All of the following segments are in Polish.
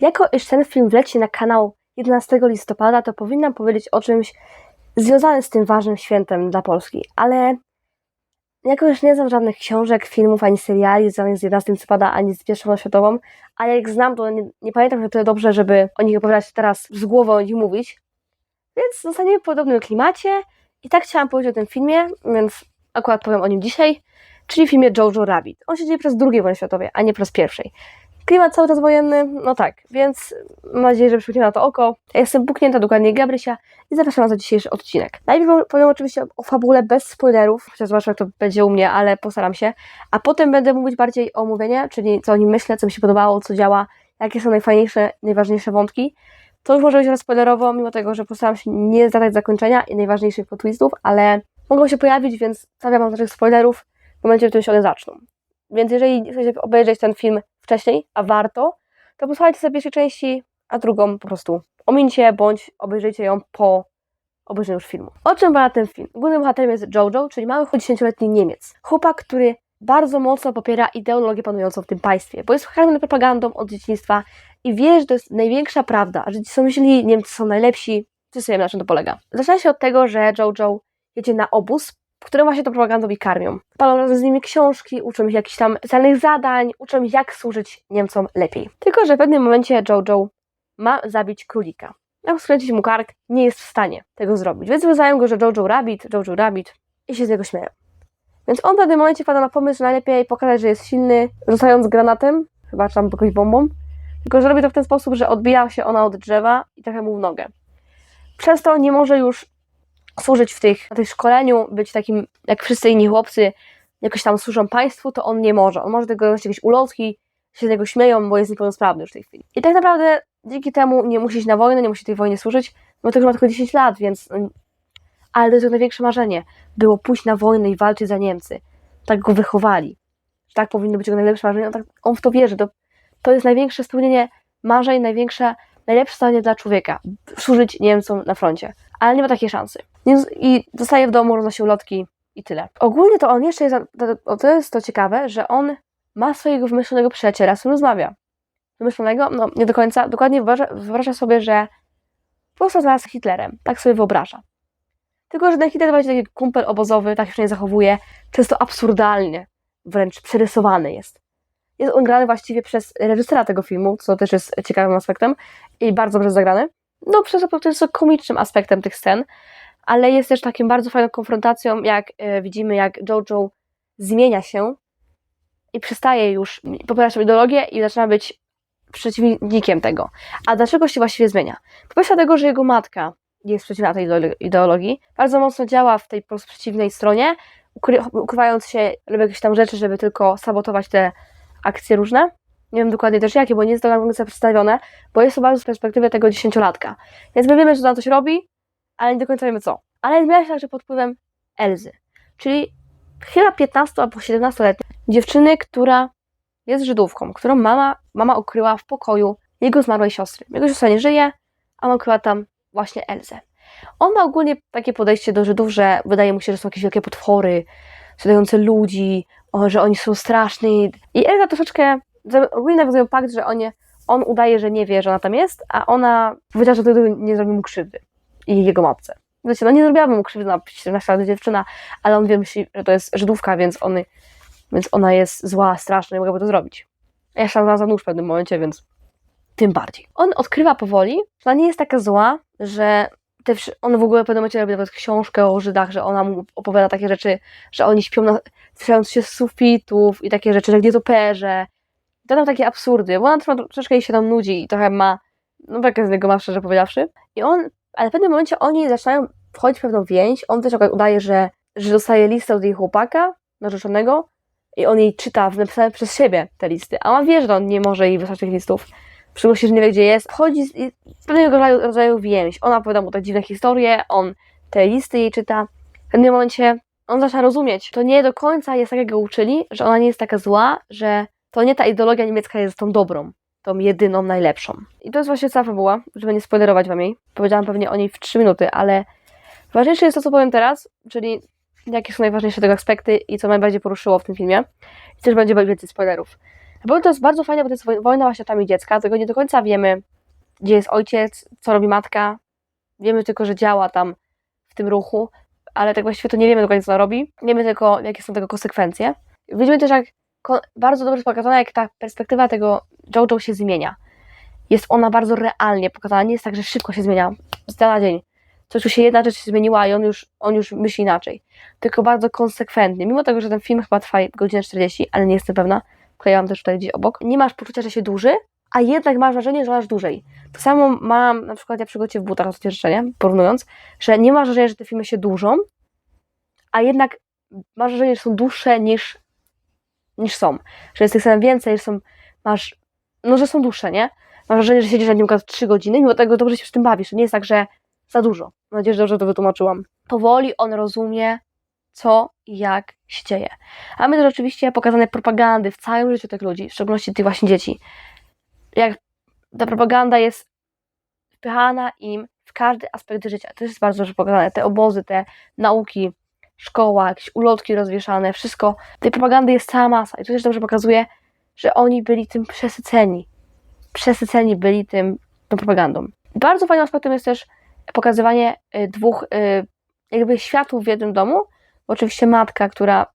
Jako iż ten film wleci na kanał 11 listopada, to powinnam powiedzieć o czymś związanym z tym ważnym świętem dla Polski, ale jako już nie znam żadnych książek, filmów, ani seriali związanych z 11 listopada, ani z pierwszą światową, ale jak znam, to nie, nie pamiętam na tyle dobrze, żeby o nich opowiadać teraz z głową nich mówić. Więc zostaniemy w podobnym klimacie i tak chciałam powiedzieć o tym filmie, więc akurat powiem o nim dzisiaj, czyli filmie Jojo Rabbit. On się dzieje przez II wojny światowej, a nie przez pierwszej. Klimat cały czas wojenny, no tak, więc mam nadzieję, że przymknie na to oko. Ja jestem puknięta dokładnie Gabrysia i zapraszam Was na dzisiejszy odcinek. Najpierw powiem oczywiście o fabule bez spoilerów, chociaż zobaczę jak to będzie u mnie, ale postaram się. A potem będę mówić bardziej o omówienie, czyli co o nim myślę, co mi się podobało, co działa, jakie są najfajniejsze, najważniejsze wątki. To już może być rozspoilerowo, mimo tego, że postaram się nie zadać zakończenia i najważniejszych twistów, ale mogą się pojawić, więc stawiam wam naszych spoilerów w momencie, w którym się one zaczną. Więc jeżeli chcecie obejrzeć ten film wcześniej, a warto, to posłuchajcie sobie pierwszej części, a drugą po prostu omincie, bądź obejrzyjcie ją po obejrzeniu już filmu. O czym była ten film? Głównym bohaterem jest Jojo, czyli mały 10-letni Niemiec. Chłopak, który bardzo mocno popiera ideologię panującą w tym państwie, bo jest karmiony propagandą od dzieciństwa i wie, że to jest największa prawda, że ci są źli, Niemcy są najlepsi. Wszyscy wiemy, na czym to polega. Zaczyna się od tego, że Jojo jedzie na obóz, w którym właśnie tą propagandą i karmią. Palą razem z nimi książki, uczą ich jakichś tam specjalnych zadań, uczą ich jak służyć Niemcom lepiej. Tylko, że w pewnym momencie Jojo ma zabić królika. Jak skręcić mu kark, nie jest w stanie tego zrobić. Więc wyzywają go, że Jojo Rabbit, Jojo Rabbit i się z niego śmieją. Więc on w pewnym momencie wpada na pomysł, że najlepiej pokazać, że jest silny, rzucając granatem, chyba czy tam jakąś bombą, tylko że robi to w ten sposób, że odbija się ona od drzewa i trochę mu w nogę. Przez to nie może już służyć w tych, na tych szkoleniu, być takim jak wszyscy inni chłopcy, jakoś tam służą państwu, to on nie może. On może tylko robić jakieś ulotki, się z niego śmieją, bo jest niepełnosprawny już w tej chwili. I tak naprawdę dzięki temu nie musi iść na wojnę, nie musi tej wojnie służyć, bo już ma tylko 10 lat, więc... no, Ale to jest jego największe marzenie. Było pójść na wojnę i walczyć za Niemcy. Tak go wychowali. Tak powinno być jego najlepsze marzenie. On, tak, on w to wierzy. To, to jest największe spełnienie marzeń, największe, najlepsze stanie dla człowieka. Służyć Niemcom na froncie. Ale nie ma takiej szansy. I zostaje w domu, roznosi ulotki i tyle. Ogólnie to on jeszcze jest, to, to jest to ciekawe, że on ma swojego wymyślonego przyjaciela, z którym rozmawia. Wymyślonego? No, nie do końca. Dokładnie wyobraża, wyobraża sobie, że po prostu rozmawia z Hitlerem. Tak sobie wyobraża. Tylko, że ten Hitler właśnie taki kumpel obozowy, tak się nie zachowuje, często absurdalnie, wręcz przerysowany jest. Jest on grany właściwie przez reżysera tego filmu, co też jest ciekawym aspektem i bardzo dobrze zagrany. No, przez to jest komicznym aspektem tych scen, ale jest też takim bardzo fajną konfrontacją, jak e, widzimy, jak Jojo zmienia się i przestaje już popierać tą ideologię i zaczyna być przeciwnikiem tego. A dlaczego się właściwie zmienia? Po pierwsze dlatego, że jego matka jest przeciwna tej ideolo- ideologii, bardzo mocno działa w tej przeciwnej stronie, ukry- ukrywając się, robi jakieś tam rzeczy, żeby tylko sabotować te akcje różne. Nie wiem dokładnie też jakie, bo nie jest to na końca przedstawione, bo jest to bardzo z perspektywy tego dziesięciolatka. Więc my wiemy, że ona coś robi, ale nie do końca wiemy co. Ale zmienia się także pod wpływem Elzy, czyli chyba 15 albo 17-letniej dziewczyny, która jest Żydówką, którą mama, mama ukryła w pokoju jego zmarłej siostry. Jego siostra nie żyje, a ona ukryła tam właśnie Elzę. On ma ogólnie takie podejście do Żydów, że wydaje mu się, że są jakieś wielkie potwory, zadające ludzi, o, że oni są straszni. I Elza troszeczkę, ogólnie nawiązują fakt, że on, on udaje, że nie wie, że ona tam jest, a ona powiedziała, że wtedy nie zrobi mu krzywdy i jego matce. Wiecie, no nie zrobiłaby mu krzywdy, na 17 lat dziewczyna, ale on wie, myśli, że to jest Żydówka, więc, on, więc ona jest zła, straszna, nie mogłaby to zrobić. Ja szłam za nóż w pewnym momencie, więc tym bardziej. On odkrywa powoli, że ona nie jest taka zła, że te, on w ogóle w pewnym momencie robi nawet książkę o Żydach, że ona mu opowiada takie rzeczy, że oni śpią na, trzymając się z sufitów i takie rzeczy, że gdzie to perze. To tam takie absurdy, bo ona troszeczkę jej się tam nudzi i trochę ma, no bekę z niego ma szczerze powiedziawszy. I on, ale w pewnym momencie oni zaczynają wchodzić w pewną więź, on też udaje, że, że dostaje listę od jej chłopaka, narzeczonego i on jej czyta napisane przez siebie te listy, a ona wie, że on nie może jej wysłać tych listów. Przynosi, że nie wie, gdzie jest. Wchodzi z, z pewnego rodzaju, rodzaju więź. Ona opowiada mu te dziwne historie, on te listy jej czyta. W pewnym momencie on zaczyna rozumieć, to nie do końca jest tak, jak go uczyli, że ona nie jest taka zła, że to nie ta ideologia niemiecka jest tą dobrą, tą jedyną, najlepszą. I to jest właśnie cała fabuła, żeby nie spoilerować wam jej. Powiedziałam pewnie o niej w 3 minuty, ale ważniejsze jest to, co powiem teraz, czyli jakie są najważniejsze tego aspekty i co najbardziej poruszyło w tym filmie. I też będzie więcej spoilerów. Bo to jest bardzo fajne, bo to jest woj- wojna właśnie tam i dziecka, tego nie do końca wiemy, gdzie jest ojciec, co robi matka. Wiemy tylko, że działa tam w tym ruchu, ale tak właściwie to nie wiemy dokładnie, co robi. Wiemy tylko, jakie są tego konsekwencje. Widzimy też, jak bardzo dobrze jest pokazane, jak ta perspektywa tego Jojo się zmienia. Jest ona bardzo realnie pokazana, nie jest tak, że szybko się zmienia z dnia na dzień. Coś tu się jedna rzecz się zmieniła i on już, on już myśli inaczej. Tylko bardzo konsekwentnie. Mimo tego, że ten film chyba trwa godzinę 40, ale nie jestem pewna, wklejałam też tutaj gdzieś obok, nie masz poczucia, że się dłuży, a jednak masz wrażenie, że masz dłużej. To samo mam, na przykład ja przygotuję w butach życzenie, porównując, że nie masz wrażenia, że te filmy się dłużą, a jednak masz wrażenie, że są dłuższe niż, niż są. Że jest tych scen więcej, że są, masz, no że są dłuższe, nie? Masz wrażenie, że siedzisz na nim na 3 godziny, mimo tego dobrze się przy tym bawisz. To nie jest tak, że za dużo. Mam nadzieję, że dobrze to wytłumaczyłam. Powoli on rozumie, co i jak się dzieje. A my też oczywiście pokazane propagandy w całym życiu tych ludzi, w szczególności tych właśnie dzieci. Jak ta propaganda jest wpychana im w każdy aspekt życia. To jest bardzo dobrze pokazane. Te obozy, te nauki, szkoła, jakieś ulotki rozwieszane, wszystko. Tej propagandy jest cała masa. I to też dobrze pokazuje, że oni byli tym przesyceni. Przesyceni byli tym, tą propagandą. Bardzo fajnym aspektem jest też pokazywanie y, dwóch y, jakby światów w jednym domu. Oczywiście matka, która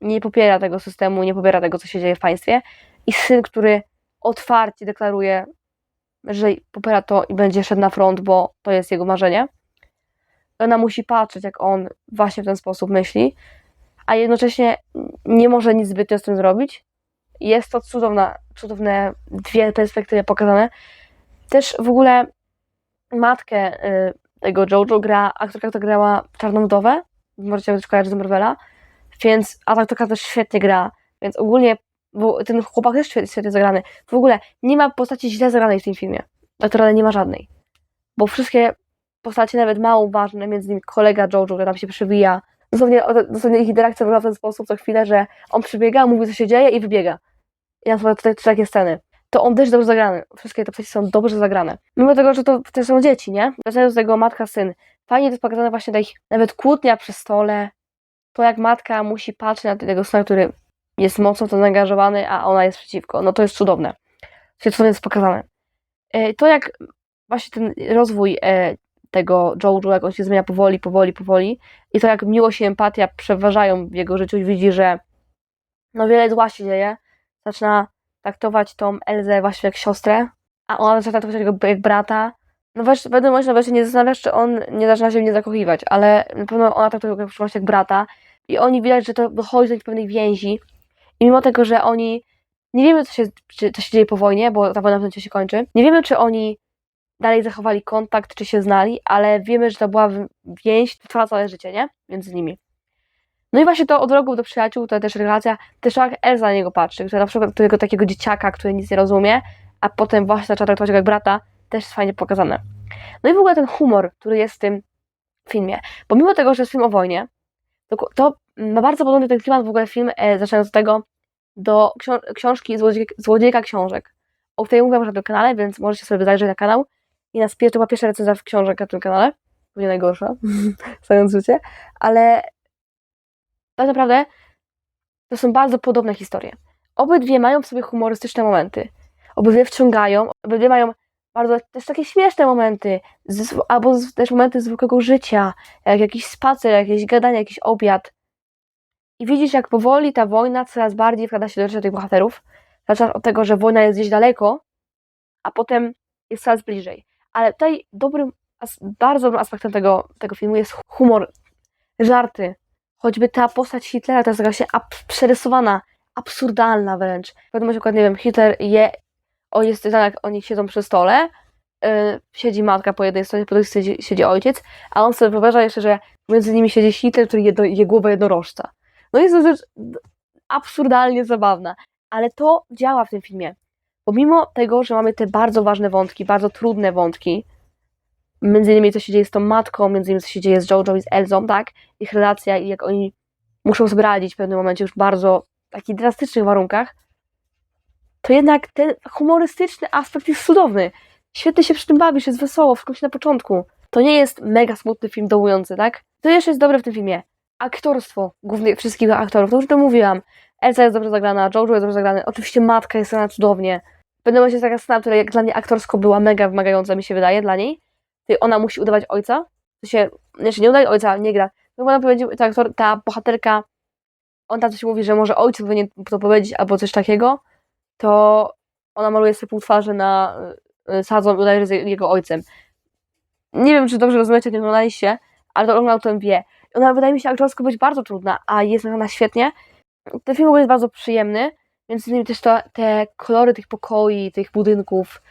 nie popiera tego systemu, nie popiera tego, co się dzieje w państwie, i syn, który otwarcie deklaruje, że popiera to i będzie szedł na front, bo to jest jego marzenie. Ona musi patrzeć, jak on właśnie w ten sposób myśli, a jednocześnie nie może nic zbytnio z tym zrobić. Jest to cudowna, cudowne dwie perspektywy pokazane. Też w ogóle matkę y, tego Jojo gra aktorka, która grała Czarną Wdowę, możecie też kojarzyć z Marvela, więc a ta aktorka też świetnie gra, więc ogólnie bo ten chłopak też świetnie, świetnie zagrany. W ogóle nie ma postaci źle zagranej w tym filmie. Naturalnie nie ma żadnej. Bo wszystkie postacie, nawet mało ważne, między innymi kolega Jojo, który tam się przywija. Dosłownie, dosłownie ich interakcja wygląda w ten sposób co chwilę, że on przybiega, mówi co się dzieje i wybiega. I na przykład tutaj takie sceny. To on też dobrze zagrany. Wszystkie te postacie są dobrze zagrane. Mimo tego, że to też są dzieci, nie? Wracając do tego matka, syn. Fajnie to jest pokazane właśnie ta ich nawet kłótnia przy stole. To jak matka musi patrzeć na tego syna, który jest mocno to zaangażowany, a ona jest przeciwko. No to jest cudowne. Świetnie jest pokazane. E, To jak właśnie ten rozwój e, tego Jojo, jak on się zmienia powoli, powoli, powoli i to jak miłość i empatia przeważają w jego życiu i widzi, że no wiele zła się dzieje, zaczyna traktować tą Elzę właśnie jak siostrę, a ona zaczyna traktować go jak brata. No właśnie, w pewnym momencie nawet się nie zastanawiasz, czy on nie zaczyna się w nie zakochiwać, ale na pewno ona traktuje go właśnie jak brata i oni widać, że to dochodzi do jakiejś pewnej więzi i mimo tego, że oni nie wiemy, co się, czy, co się dzieje po wojnie, bo ta wojna w momencie się kończy, nie wiemy, czy oni dalej zachowali kontakt, czy się znali, ale wiemy, że to była w- więź, trwała całe życie, nie? Między nimi. No i właśnie to od wrogów do przyjaciół, to też relacja, też jak Elza na niego patrzy, która na przykład tego takiego dzieciaka, który nic nie rozumie, a potem właśnie zaczyna traktować go jak brata, też jest fajnie pokazane. No i w ogóle ten humor, który jest w tym filmie. Pomimo tego, że jest film o wojnie, to, to ma bardzo podobny ten klimat w ogóle film, e, zaczynając od tego, do ksią- książki Złodziej- Złodziejka Książek, o której mówiłam już na tym kanale, więc możecie sobie zajrzeć na kanał. I na spie- to była pierwsza recenzja w książek na tym kanale. Nie najgorsza, znając życie, ale tak naprawdę to są bardzo podobne historie. Obydwie mają w sobie humorystyczne momenty. Obydwie wciągają, obydwie mają bardzo też takie śmieszne momenty, z, albo z, też momenty zwykłego życia, jak jakiś spacer, jakieś gadanie, jakiś obiad. I widzisz, jak powoli ta wojna coraz bardziej wkrada się do życia tych bohaterów. Zaczynasz od tego, że wojna jest gdzieś daleko, a potem jest coraz bliżej. Ale tutaj dobrym, bardzo dobrym aspektem tego, tego filmu jest humor, żarty. Choćby ta postać Hitlera to jest się ab- przerysowana, absurdalna wręcz. W pewnym momencie, nie wiem, Hitler je, on jest tak, oni siedzą przy stole, yy, siedzi matka po jednej stronie, po drugiej siedzi, siedzi ojciec, a on sobie wyobraża jeszcze, że między nimi siedzi Hitler, który je, do, je głowę jednorożca. No jest to rzecz absurdalnie zabawna, ale to działa w tym filmie. Pomimo tego, że mamy te bardzo ważne wątki, bardzo trudne wątki, między innymi co się dzieje z tą matką, między innymi co się dzieje z Jojo i z Elzą, tak? Ich relacja i jak oni muszą sobie radzić w pewnym momencie już bardzo takich drastycznych warunkach, to jednak ten humorystyczny aspekt jest cudowny. Świetnie się przy tym bawisz, jest wesoło, wszystko się na początku. To nie jest mega smutny film dołujący, tak? To jeszcze jest dobre w tym filmie. Aktorstwo głównych wszystkich aktorów, to już to mówiłam. Elsa jest dobrze zagrana, Jojo jest dobrze zagrany, oczywiście matka jest zagrana cudownie. W pewnym momencie jest taka scena, która jak dla mnie aktorsko była mega wymagająca, mi się wydaje, dla niej. Czyli ona musi udawać ojca, to się, znaczy nie udaje ojca, nie gra. No ona powiedział, ta, aktor, ta bohaterka, on tam coś mówi, że może ojciec powinien to powiedzieć albo coś takiego, to ona maluje sobie pół twarzy na y, sadzą i udaje, że jest jego ojcem. Nie wiem, czy dobrze rozumiecie, nie oglądaliście, ale to oglądał, ten wie. Ona wydaje mi się aktorsko być bardzo trudna, a jest ona świetnie. Ten film jest bardzo przyjemny, między innymi też to, te kolory tych pokoi, tych budynków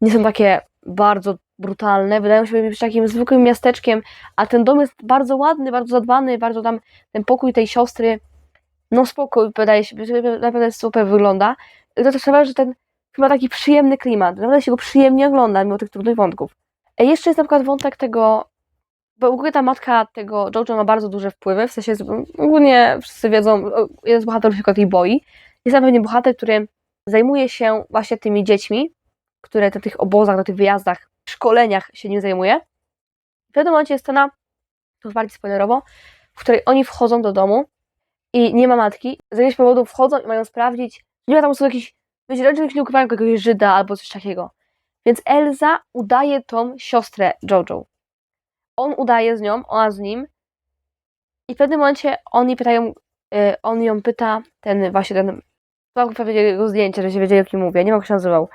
nie są takie bardzo brutalne, wydają się być takim zwykłym miasteczkiem, a ten dom jest bardzo ładny, bardzo zadbany, bardzo tam ten pokój tej siostry, no spokój, wydaje się, naprawdę super wygląda. To też sprawia, że ten film ma taki przyjemny klimat, naprawdę się go przyjemnie ogląda, mimo tych trudnych wątków. E, Jeszcze jest na przykład wątek tego, bo ogólnie ta matka tego Jojo ma bardzo duże wpływy, w sensie ogólnie wszyscy wiedzą, jeden z bohaterów się tej boi. Jest tam pewien bohater, który zajmuje się właśnie tymi dziećmi, które na tych obozach, na tych wyjazdach, szkoleniach się nim zajmuje. W pewnym momencie jest scena, to bardziej spoilerowo, w której oni wchodzą do domu i nie ma matki. Z jakiegoś powodu wchodzą i mają sprawdzić, nie tam są jakiś, wiecie, raczej nie ukrywają jakiegoś Żyda albo coś takiego. Więc Elza udaje tą siostrę Jojo. On udaje z nią, ona z nim. I w pewnym momencie oni pytają, y, on ją pyta, ten właśnie ten, mam powiedzieć jego zdjęcie, że się wiedzieli o kim mówię, nie wiem jak się nazywał.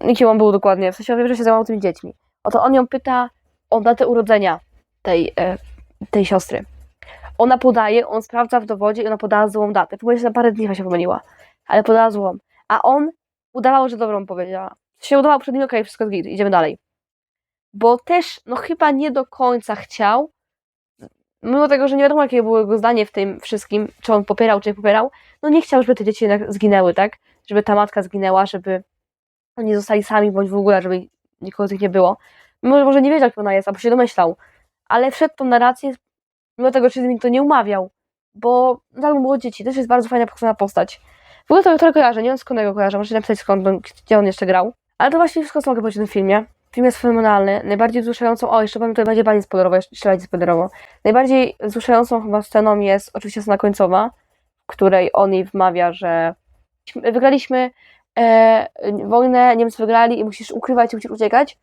Nikim on był dokładnie, w sensie on wie, że się zajmował tymi dziećmi. Oto on ją pyta o datę urodzenia tej, e, tej siostry. Ona podaje, on sprawdza w dowodzie i ona podała złą datę. Próbuje się na parę dni się pomyliła, ale podała złą. A on udawał, że dobrą powiedziała. Się udawał przed nim, okej, wszystko zgit, idziemy dalej. Bo też, no chyba nie do końca chciał, mimo tego, że nie wiadomo jakie było jego zdanie w tym wszystkim, czy on popierał, czy nie popierał, no nie chciał, żeby te dzieci jednak zginęły, tak? Żeby ta matka zginęła, żeby oni zostali sami, bądź w ogóle, żeby nikogo z nich nie było. Mimo, może nie wiedział, kim ona jest, albo się domyślał. Ale wszedł tą narrację, mimo tego, z nim to nie umawiał. Bo tak było dzieci, też jest bardzo fajna postać. W ogóle to aktora kojarzę, nie wiem skąd go kojarzę, możecie napisać skąd, on- gdzie on jeszcze grał. Ale to właśnie wszystko, co mogę powiedzieć o tym filmie. Film jest fenomenalny. Najbardziej wzruszającą, o jeszcze powiem tutaj będzie bardziej spoilerowo, jeszcze bardziej spoilerowo. Najbardziej wzruszającą chyba sceną jest oczywiście scena końcowa, w której on jej wmawia, że wygraliśmy e, wojnę, Niemcy wygrali i musisz ukrywać i musisz uciekać,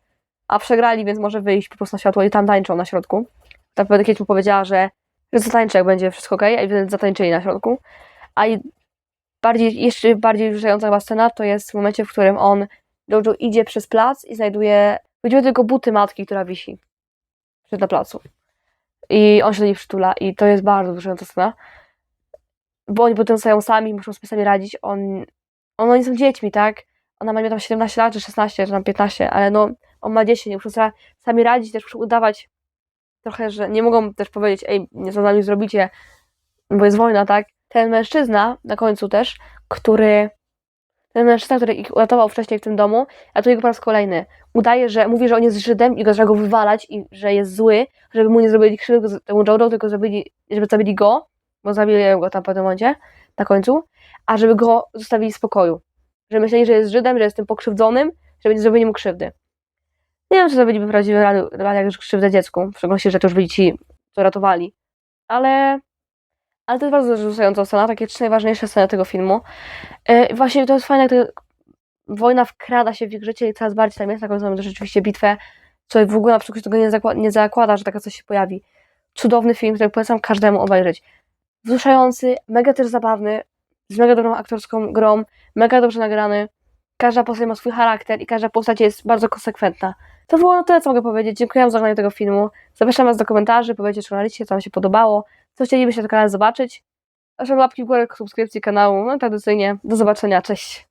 a przegrali, więc może wyjść po prostu na światło i tam tańczą na środku. Tak naprawdę kiedyś mu powiedziała, że, że zatańczy, jak będzie wszystko ok, a wtedy zatańczyli na środku. A bardziej, jeszcze bardziej wzruszająca chyba scena to jest w momencie, w którym on, Jojo, idzie przez plac i znajduje, widzimy tylko buty matki, która wisi przed na placu. I on się do niej przytula i to jest bardzo wzruszająca scena. Bo oni potem zostają sami, muszą sobie sami radzić. On, on, oni są dziećmi, tak? Ona ma tam 17 lat, czy 16, czy tam 15, ale no, on ma 10, muszą sobie sami radzić, też muszą udawać trochę, że nie mogą też powiedzieć, ej, nie co z nami zrobicie, bo jest wojna, tak? Ten mężczyzna na końcu też, który ten mężczyzna, który ich uratował wcześniej w tym domu, a tu jego po raz kolejny udaje, że mówi, że on jest Żydem i go trzeba go wywalać i że jest zły, żeby mu nie zrobili krzywdy temu Jojo, tylko zrobili, żeby zabili go, bo zabili go tam w pewnym momencie, na końcu, a żeby go zostawili w spokoju. Że myśleli, że jest Żydem, że jest tym pokrzywdzonym, żeby nie zrobili mu krzywdy. Nie wiem, czy zrobiliby prawdziwy jak krzywdę dziecku, w szczególności, że to już byli ci, co ratowali. Ale, ale to jest bardzo wzruszająca scena, takie trzy najważniejsze sceny tego filmu. Yy, właśnie to jest fajne, jak to, wojna wkrada się w ich życie i coraz bardziej tam jest, końcu mamy rzeczywiście bitwę, co w ogóle na przykład tego nie, zakłada, nie zakłada, że taka coś się pojawi. Cudowny film, który polecam każdemu obejrzeć. Wzruszający, mega też zabawny, z mega dobrą aktorską grą, mega dobrze nagrany. Każda postać ma swój charakter i każda postać jest bardzo konsekwentna. To było na tyle, co mogę powiedzieć. Dziękuję za oglądanie tego filmu. Zapraszam Was do komentarzy, powiedzcie, czy oglądaliście, co Wam się podobało, co chcielibyście na kanale zobaczyć. Proszę łapki w górę, subskrypcji kanału, no i tradycyjnie. Do zobaczenia, cześć!